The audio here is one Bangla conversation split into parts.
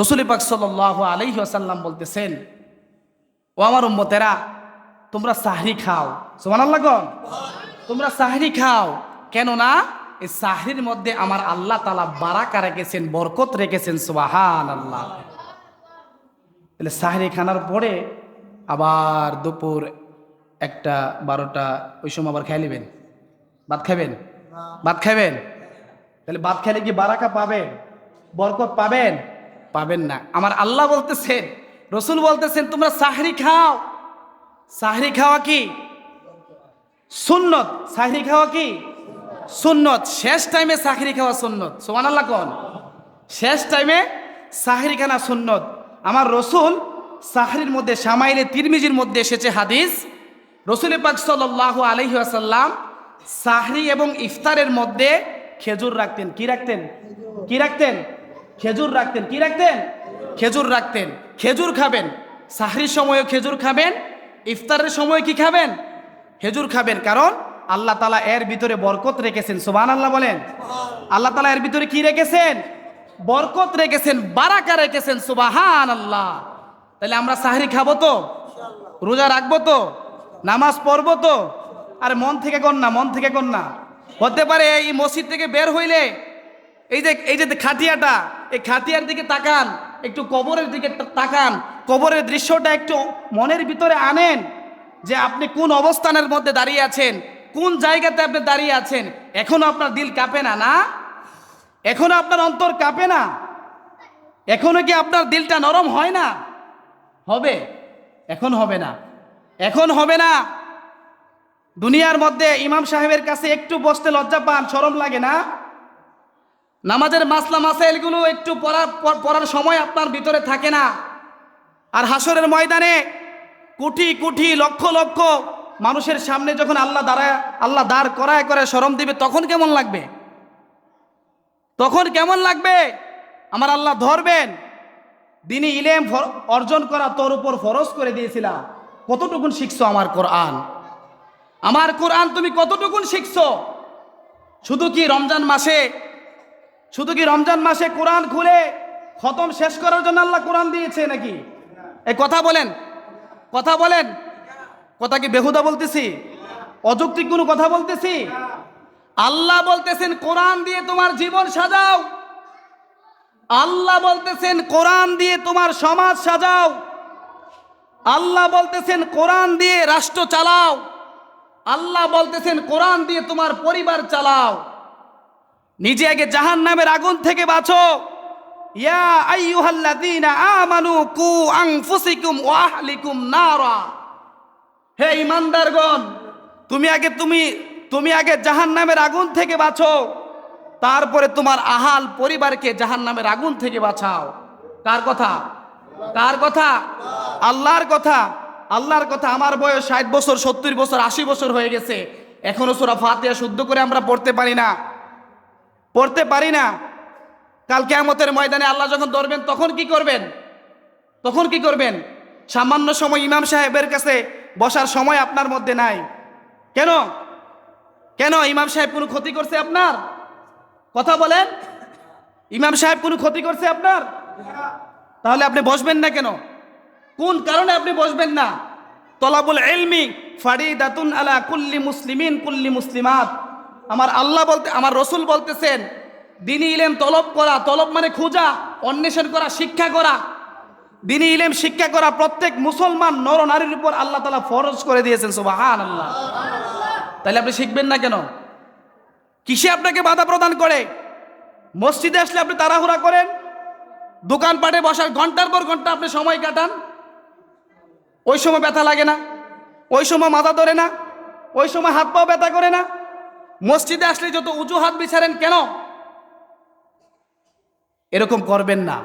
রসুল পাক সাল্লাহ আলহি আসাল্লাম বলতেছেন ও আমার উম্মতেরা তোমরা সাহরি খাও। সোমান আল্লাহ গণ? তোমরা সাহরি খাও কেননা এই সাহরির মধ্যে আমার আল্লাহ তালা বারাকা রেখেছেন বরকত রেখেছেন। সুবাহান আল্লাহ তাহলে সাহরি খানার পরে আবার দুপুর একটা বারোটা ওই সময় আবার খাই নেবেন? ভাত খাবেন? ভাত খাবেন? তাহলে ভাত খেলে কি বারাকা পাবেন? বরকত পাবেন? পাবেন না। আমার আল্লাহ বলতেছেন, রসুল বলতেছেন, তোমরা সাহরি খাও। সাহরি খাওয়া কি? সুন্নত। সাহরি খাওয়া কি? সুন্নত। শেষ টাইমে সাহরি খাওয়া সুন্নত। সোমান আল্লাহ কন? শেষ টাইমে সাহরি খানা সুন্নত। আমার রসুল সাহরির মধ্যে, সামাইলে তিরমিজির মধ্যে এসেছে হাদিস। রসুল পাক সাল্লাহ আলহি আসাল্লাম সাহরি এবং ইফতারের মধ্যে খেজুর রাখতেন। কি রাখতেন? কি রাখতেন? খেজুর রাখতেন। কি রাখতেন? খেজুর রাখতেন। খেজুর খাবেন। সাহরির সময়ও খেজুর খাবেন। ইফতারের সময় কি খাবেন? খেজুর খাবেন। কারণ আল্লাহ তালা এর ভিতরে বরকত রেখেছেন। সুবান আল্লাহ বলেন। আল্লাহ তালা এর ভিতরে কি রেখেছেন? বরকত রেখেছেন, বারাকা রেখেছেন। সুবাহান আল্লাহ তাহলে আমরা সাহরি খাব তো? রোজা রাখব তো? নামাজ পড়ব তো? আর মন থেকে কর না মন থেকে কর না হতে পারে এই মসজিদ থেকে বের হইলে এই যে এই যে খাটিয়াটা, এই খাটিয়ার দিকে তাকান, একটু কবরের দিকে তাকান। কবরের দৃশ্যটা একটু মনের ভিতরে আনেন যে আপনি কোন অবস্থানের মধ্যে দাঁড়িয়ে আছেন, কোন জায়গাতে আপনি দাঁড়িয়ে আছেন। এখনও আপনার দিল কাঁপে না না? এখনও আপনার অন্তর কাঁপে না? এখনও কি আপনার দিলটা নরম হয় না? হবে, এখন হবে না। এখন হবে না। দুনিয়ার মধ্যে ইমাম সাহেবের কাছে একটু বসতে লজ্জা পান শরম লাগে না? নামাজের মাসলা মাসাইলগুলো একটু পড়ার পড়ার সময় আপনার ভিতরে থাকে না। আর হাসরের ময়দানে কোটি কোটি লক্ষ লক্ষ মানুষের সামনে যখন আল্লাহ দাঁড়ায় আল্লাহ দাঁড় করায় করে শরম দিবে, তখন কেমন লাগবে? তখন কেমন লাগবে? আমার আল্লাহ ধরবেন। দিনই ইলেম অর্জন করা তোর উপর ফরজ করে দিয়েছিলাম। কতটুকুন শিখছো আমার কোরআন? আমার কোরআন তুমি কতটুকুন শিখছো? শুধু কি রমজান মাসে শুধু কি রমজান মাসে কোরআন খুলে খতম শেষ করার জন্য আল্লাহ কোরআন দিয়েছে নাকি? এই কথা বলেন। কথা বলেন। কথা কি বেহুদা বলতেছি? অযৌক্তিক কোনো কথা বলতেছি? আল্লাহ বলতেছেন, কোরআন দিয়ে তোমার জীবন সাজাও। আল্লাহ বলতেছেন, কোরআন দিয়ে তোমার সমাজ সাজাও। আল্লাহ বলতেছেন, কোরআন দিয়ে রাষ্ট্র চালাও। আল্লাহ বলতেছেন, কোরআন দিয়ে তোমার পরিবার চালাও। নিজে আগে জাহান নামের আগুন থেকে বাঁচো। ইয়া আইয়ুহাল্লাযীনা আমানু কু আনফুসিকুম ওয়া আহলিকুম নারা। হে ইমানদারগণ তুমি আগে, তুমি তুমি আগে জাহান নামের আগুন থেকে বাঁচো। তারপরে তোমার আহাল পরিবারকে জাহান নামের আগুন থেকে বাঁচাও। কার কথা? কার কথা? আল্লাহর কথা। আল্লাহর কথা। আমার বয়স ষাট বছর, সত্তর বছর, আশি বছর হয়ে গেছে। এখনও সোরা ফাতিয়া শুদ্ধ করে আমরা পড়তে পারি না। পড়তে পারি না। কাল কেয়ামতের ময়দানে আল্লাহ যখন ধরবেন, তখন কি করবেন? তখন কি করবেন? সামান্য সময় ইমাম সাহেবের কাছে বসার সময় আপনার মধ্যে নাই। কেন? কেন ইমাম সাহেব কোনো ক্ষতি করছে আপনার? কথা বলেন। ইমাম সাহেব কোনো ক্ষতি করছে আপনার? তাহলে আপনি বসবেন না কেন? কোন কারণে আপনি বসবেন না? তলাবুল এলমি ফারিদাতুন আলা কুল্লি মুসলিমিন কুল্লি মুসলিমাত। আমার আল্লাহ বলতে, আমার রসুল বলতেছেন, দিনী ইলেম তলব করা, তলব মানে খোঁজা, অন্বেষণ করা, শিক্ষা করা। দিনী ইলেম শিক্ষা করা প্রত্যেক মুসলমান নর নারীর উপর আল্লাহ তালা ফরজ করে দিয়েছেন সুবাহান আল্লাহ তাহলে আপনি শিখবেন না কেন? কিসে আপনাকে বাধা প্রদান করে? মসজিদে আসলে আপনি তাড়াহুড়া করেন? দোকানপাটে বসার ঘণ্টার পর ঘণ্টা আপনি সময় কাটান? ওই সময় ব্যথা লাগে না? ওই সময় মাথা ধরে না? ওই সময় হাত পাও ব্যথা করে না? মসজিদে আসলে যত উঁচু হাত বিছারেন কেন? এরকম করবেন না।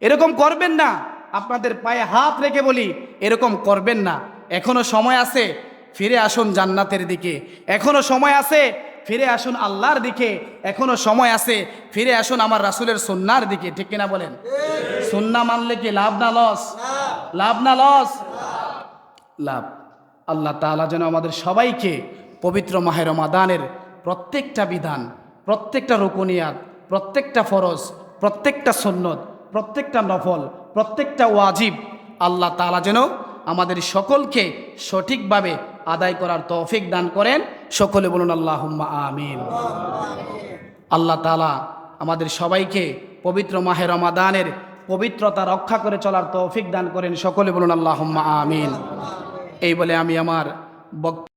এরকম করবেন না। আপনাদের পায়ে হাত রেখে বলি, এরকম করবেন না। এখনও সময় আছে, ফিরে আসুন জান্নাতের দিকে। এখনও সময় আছে, ফিরে আসুন আল্লাহর দিকে। এখনও সময় আছে, ফিরে আসুন আমার রাসুলের সন্ন্যার দিকে। ঠিক কিনা বলেন? সন্না মানলে কি লাভ না লস? লাভ না লস? লাভ। আল্লাহ তাআলা যেন আমাদের সবাইকে পবিত্র মাহে রমাদানের প্রত্যেকটা বিধান, প্রত্যেকটা রুকুনিয়াত, প্রত্যেকটা ফরজ, প্রত্যেকটা সন্ন্যত প্রত্যেকটা নফল, প্রত্যেকটা ওয়াজিব আল্লাহ তালা যেন আমাদের সকলকে সঠিকভাবে আদায় করার তৌফিক দান করেন। সকলে বলুন আল্লাহ আমিন। আল্লাহ তালা আমাদের সবাইকে পবিত্র মাহে রমাদানের পবিত্রতা রক্ষা করে চলার তৌফিক দান করেন। সকলে বলুন আল্লাহ আমিন। এই বলে আমি আমার বক্তব্য